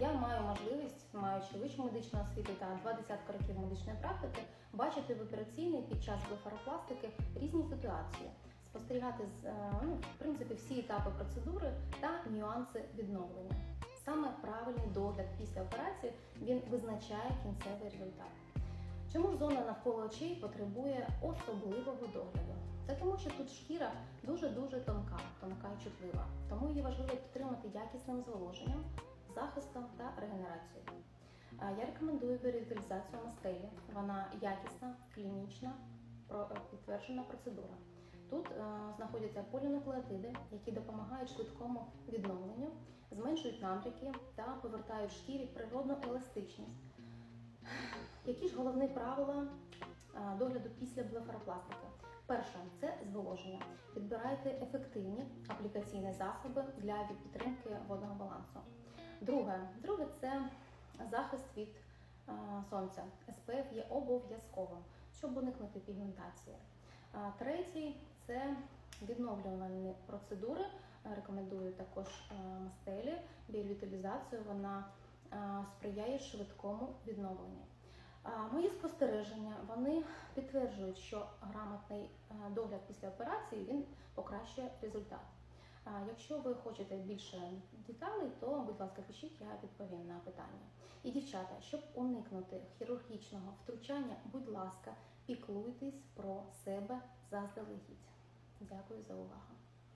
Я маю можливість, маючи вищу медичну освіту та два десятки років медичної практики, бачити в операційній під час блефаропластики різні ситуації, спостерігати е, ну, в принципі всі етапи процедури та нюанси відновлення. Саме правильний догляд після операції він визначає кінцевий результат. Чому ж зона навколо очей потребує особливого догляду? Це тому, що тут шкіра дуже-дуже тонка, тонка і чутлива. Тому її важливо підтримати якісним зволоженням, захистом та регенерацією. Е, Я рекомендую біоревіталізацію мастелі. Вона якісна, клінічна, е, підтверджена процедура. Тут е, знаходяться полінуклеотиди, які допомагають швидкому відновленню, зменшують набряки та повертають шкірі природну еластичність. Які ж головні правила догляду після блефаропластики? Перше це зволоження. Підбирайте ефективні аплікаційні засоби для підтримки водного балансу. Друге, друге це захист від сонця. СПФ є обов'язковим, щоб уникнути пігментації. А Третій це відновлювальні процедури. Рекомендую також мастелі, біоревіталізацію. Вона сприяє швидкому відновленню. Мої спостереження вони підтверджують, що грамотний догляд після операції він покращує результат. Якщо ви хочете більше деталей, то будь ласка, пишіть, я відповім на питання. І дівчата, щоб уникнути хірургічного втручання, будь ласка, піклуйтесь про себе заздалегідь. Дякую за увагу.